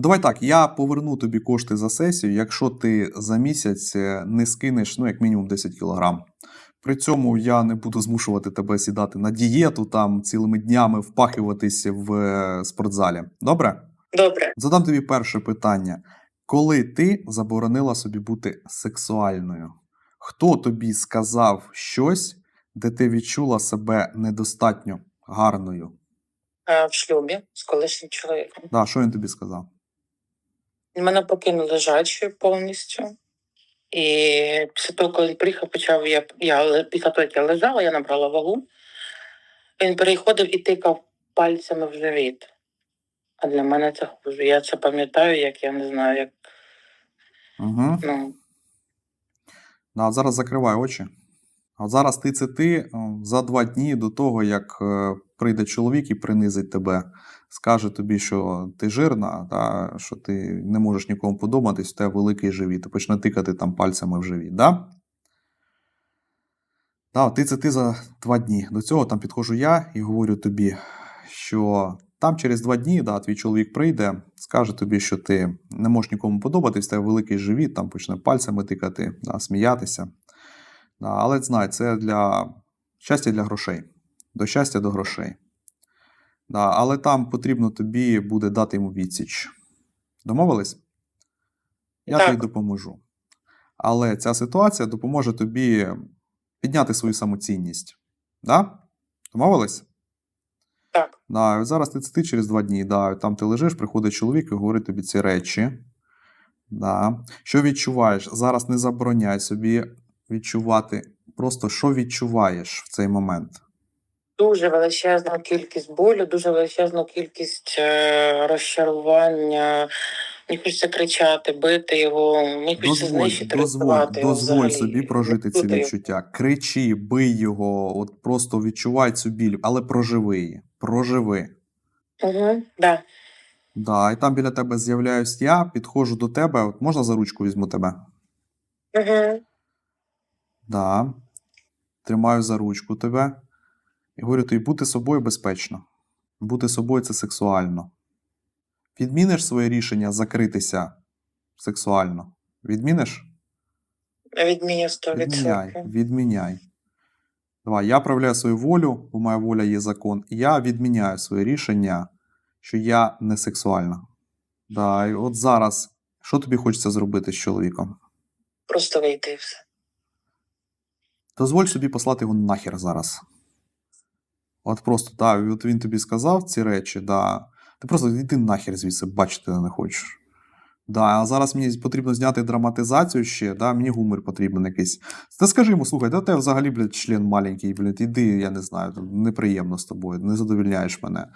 Давай так, я поверну тобі кошти за сесію, якщо ти за місяць е, не скинеш, ну, як мінімум 10 кілограм. При цьому я не буду змушувати тебе сідати на дієту, там цілими днями впахиватись в е, спортзалі. Добре? Добре. Задам тобі перше питання. Коли ти заборонила собі бути сексуальною, хто тобі сказав щось, де ти відчула себе недостатньо гарною? Е, В шлюбі з колишнім чоловіком. Да, що він тобі сказав? Мене покинули лежачою повністю. І після того, коли він приїхав, почав я, я після того, як я лежала, я набрала вагу. Він переходив і тикав пальцями в живіт. А для мене це хуже. Я це пам'ятаю, як я не знаю, як Угу. ну Да, от зараз закривай очі. А зараз ти це ти за два дні до того, як е, прийде чоловік і принизить тебе, скаже тобі, що ти жирна, та, що ти не можеш нікому подобатись, у тебе великий живіт, і почне тикати там пальцями в живіт. Да? Да, ти це ти за два дні. До цього там підходжу я і говорю тобі, що там через два дні да, твій чоловік прийде, скаже тобі, що ти не можеш нікому подобатись, тебе великий живіт, там почне пальцями тикати, да, сміятися. Да, але знай, це для щастя для грошей. До щастя до грошей. Да, але там потрібно тобі буде дати йому відсіч. Домовились? Я Так. тобі допоможу. Але ця ситуація допоможе тобі підняти свою самоцінність. Да? Домовились? так. Да, зараз ти, ти через два дні, да, там ти лежиш, приходить чоловік і говорить тобі ці речі. Да. Що відчуваєш? Зараз не забороняй собі відчувати. Просто що відчуваєш в цей момент? Дуже величезну кількість болю, дуже величезну кількість е, розчарування. Мені хочеться кричати, бити його, мені хочеться знищити, дозволь, його дозволь собі прожити ці відчуття. Кричи, бий його, от просто відчувай цю біль, але проживи її. Проживи. Угу, да. Да, і там біля тебе з'являюсь я, підходжу до тебе. От можна за ручку візьму тебе? Угу. Да. Тримаю за ручку тебе. І говорю тобі, бути собою безпечно. Бути собою це сексуально. Відміниш своє рішення закритися сексуально? Відміниш? Відміню 100%. Відміняй, відміняй. Давай, я проявляю свою волю, бо моя воля є закон. Я відміняю своє рішення, що я не сексуальна. Да, і от зараз, що тобі хочеться зробити з чоловіком? Просто вийти і все. Дозволь собі послати його нахер зараз. От просто, так, от він тобі сказав ці речі, да. Ти просто йди нахер звідси, бачити не хочеш. Да, а зараз мені потрібно зняти драматизацію ще, да, мені гумор потрібен якийсь. Та скажи йому, слухай, да тебе взагалі, блядь, член маленький, блядь, іди, я не знаю, неприємно з тобою, не задовільняєш мене.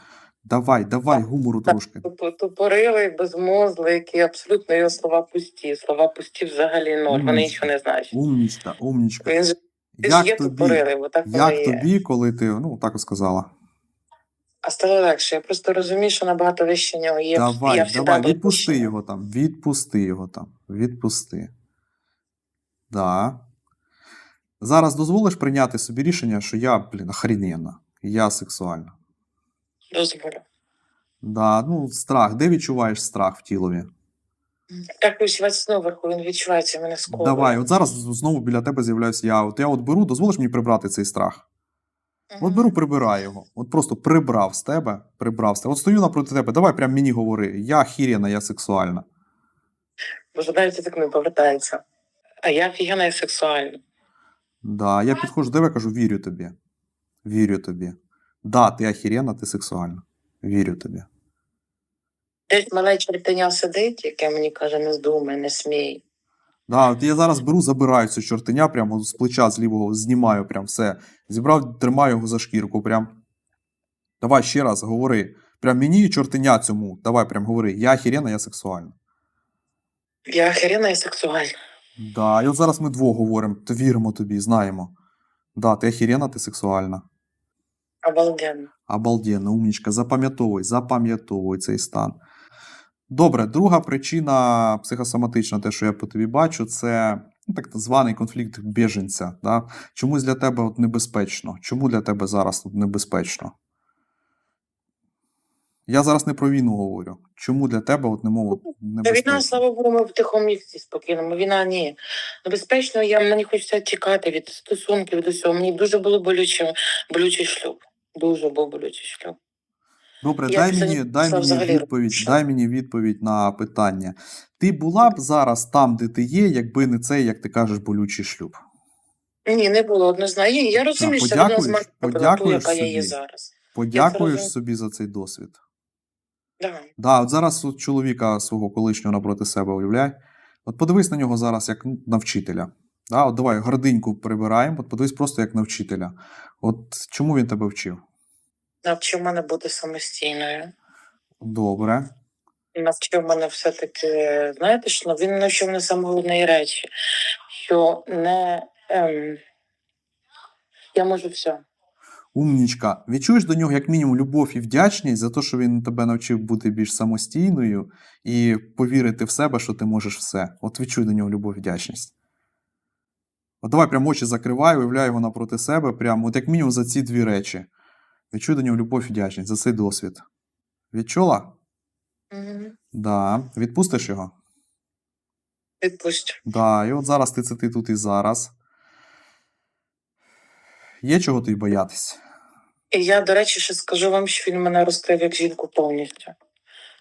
Давай, давай, гумору трошки. Тупо- Тупорилий, безмозглий, які абсолютно його слова пусті. Слова пусті взагалі ноль. Вони нічого не значать. Умнічка, умнічка. Він ж є Як тобі, бо так як є. тобі, коли ти, ну, так сказала. А стало легше. Я просто розумію, що набагато вище нього є. Давай, я давай, відпусти його там, відпусти його там, відпусти. Да. Зараз дозволиш прийняти собі рішення, що я, блін, охрененна, я сексуальна. Дозволю. Да, ну, страх. Де відчуваєш страх в тілові? Так відчувається знову вверху, він відчувається мене сковує. Давай, от зараз знову біля тебе з'являюся я. От я от беру, дозволиш мені прибрати цей страх. Мгм. От беру, прибираю його. От просто прибрав з тебе, прибрав з тебе. От стою напроти тебе, давай прям мені говори. Я охерена, я сексуальна. Бо задається так не повертається. А я офігенна і сексуальна. Да, я підходжу до тебе кажу, вірю тобі. Вірю тобі. Да, ти охерена, ти сексуальна. Вірю тобі. Десь мале чертеня сидить, яке мені каже, не здумай, не смій. Да, от я зараз беру, забираю цю чортеня, прямо з плеча з лівого знімаю, прям все. Зібрав, тримаю його за шкірку. Прям. Давай ще раз говори. Прям мені чортеня цьому. Давай прям говори. Я охерена, я сексуальна. Я охерена і сексуальна. Да, і от зараз ми двох говоримо, то віримо тобі, знаємо. Да, ти охерена, ти сексуальна. Обалденно. Обалденно, умнічка, запам'ятовуй, запам'ятовуй цей стан. Добре, друга причина психосоматична, те, що я по тобі бачу, це ну, так званий конфлікт біженця. Да? Чомусь для тебе от небезпечно. Чому для тебе зараз тут небезпечно? Я зараз не про війну говорю. Чому для тебе от немов Та небезпечно? війна, слава Богу, ми в тихому місці спокійному. Війна ні. Небезпечно, я мені хочеться тікати від стосунків від усього. Мені дуже було болюче, болючий шлюб. Дуже був болючий шлюб. Добре, Я дай мені, дай мені взагалі відповідь, дай мені відповідь на питання. Ти була б зараз там, де ти є, якби не цей, як ти кажеш, болючий шлюб. Ні, не було однозначно. Я розумію, що вона з мене була ту, яка я є собі. зараз. Подякуєш розумію. собі за цей досвід. Да. Да, от зараз от чоловіка свого колишнього напроти себе уявляй. От подивись на нього зараз як ну, на вчителя. Да, от давай гординьку прибираємо, от подивись просто як на вчителя. От чому він тебе вчив? Навчив мене бути самостійною. Добре. Навчив мене все-таки, знаєте, що він навчив мене саме головної речі, що не ем, я можу все. Умнічка. Відчуєш до нього як мінімум любов і вдячність за те, що він тебе навчив бути більш самостійною і повірити в себе, що ти можеш все. От відчуй до нього любов і вдячність. От давай прям очі закривай, уявляй його напроти себе, прямо, от як мінімум за ці дві речі. Відчуй до нього любов і вдячність за цей досвід. Відчула? Угу. Да. Відпустиш його? Відпустю. Да. І от зараз ти це ти тут і зараз. Є чого тобі боятись? І я, до речі, ще скажу вам, що він мене розкрив як жінку повністю.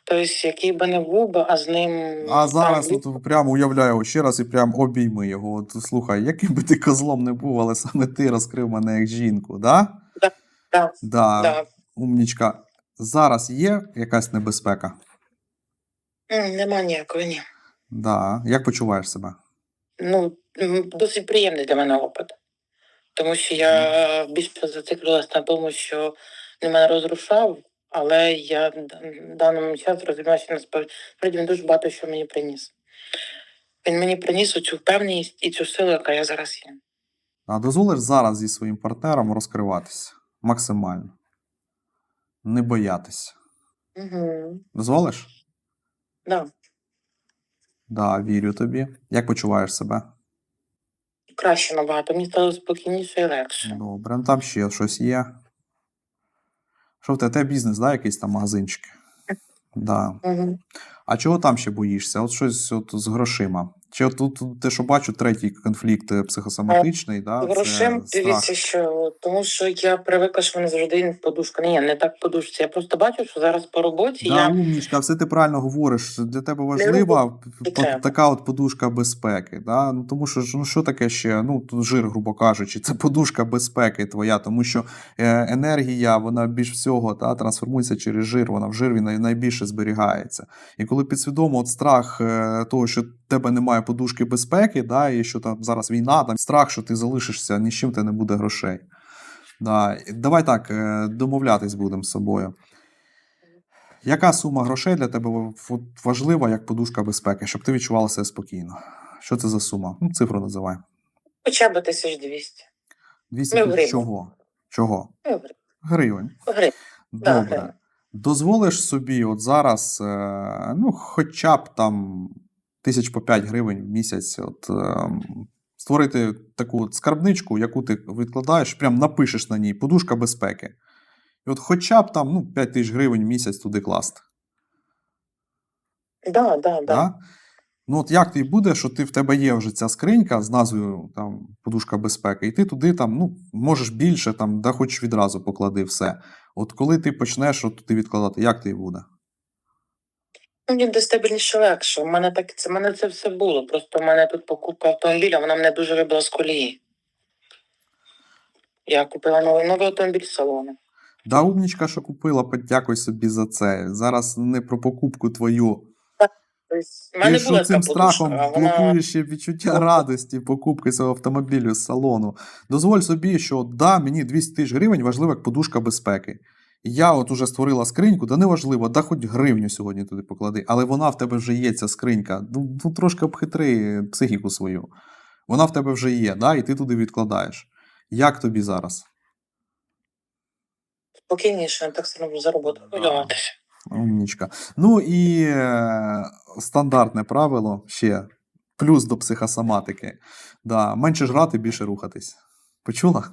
Тобто, який би не був би, а з ним. А зараз там, от прямо уявляю його ще раз і прям обійми його. От слухай, яким би ти козлом не був, але саме ти розкрив мене як жінку, да? Да, Да. да. Умнічка. Зараз є якась небезпека? М, Нема ніякої, ні. Да. Як почуваєш себе? Ну, м, досить приємний для мене опит. Тому що я більше зациклилась на тому, що він мене розрушав, але я в даному часі розумію, що насправді він дуже багато що мені приніс. Він мені приніс оцю впевненість і цю силу, яка я зараз є. А дозволиш зараз зі своїм партнером розкриватися максимально. Не боятись. Угу. Дозволиш? Да. Да, вірю тобі. Як почуваєш себе? Краще набагато. Мені стало спокійніше і легше. Добре, ну там ще щось є. Що в тебе? Те бізнес, да, якийсь там магазинчик? Да. Угу. А чого там ще боїшся? От щось от з грошима. Чи от тут те, що бачу, третій конфлікт е, психосоматичний, да? Грошем дивіться, що тому що я привикла, що мене завжди подушка. Ні, не так подушці. Я просто бачу, що зараз по роботі Да, я умнічка, все ти правильно говориш. Для тебе важлива така от подушка безпеки. Да? Ну, тому що ну, що таке ще? Ну, тут жир, грубо кажучи, це подушка безпеки твоя, тому що е, енергія, вона більш всього та, трансформується через жир, вона в жирі най- найбільше зберігається. І коли підсвідомо от страх е, того, що тебе немає подушки безпеки, да, і що там зараз війна, там страх, що ти залишишся, ні з чим тебе не буде грошей. Да. Давай так, е, домовлятись будемо з собою. Яка сума грошей для тебе важлива як подушка безпеки, щоб ти відчувала себе спокійно? Що це за сума? Ну, цифру називай. хоча б 1200. 200 Ну, гривень. чого? Чого? Ну, Гривень. гривень. Добре. гривень. Дозволиш собі от зараз, е, ну, хоча б там тисяч по 5 гривень в місяць, от, е, створити таку скарбничку, яку ти відкладаєш, прям напишеш на ній подушка безпеки. І от хоча б там ну, 5 тисяч гривень в місяць туди класти. Да, да, да. Да? Ну, от як тобі буде, що ти в тебе є вже ця скринька з назвою там, подушка безпеки, і ти туди там, ну, можеш більше, там, да хоч відразу поклади все. От коли ти почнеш от туди відкладати, як тобі буде? Мені де стабільніше легше. У мене так це мене це все було. Просто у мене тут покупка автомобіля, вона мене дуже вибила з колії. Я купила новий новий автомобіль з салону. Да, умнічка, що купила, подякуй собі за це. Зараз не про покупку твою. Тобто, в Ти що була цим така подушка, страхом а вона блокуєш відчуття радості покупки цього автомобілю з салону. Дозволь собі, що да, мені 200 тисяч гривень важлива як подушка безпеки. Я от уже створила скриньку, да неважливо, да хоч гривню сьогодні туди поклади, але вона в тебе вже є, ця скринька. Ну, ну трошки обхитри психіку свою. Вона в тебе вже є, да, і ти туди відкладаєш. Як тобі зараз? спокійніше, так сильно за роботу хвилюватися. Умнічка. Ну і е, стандартне правило ще плюс до психосоматики. Да, менше жрати, більше рухатись. Почула?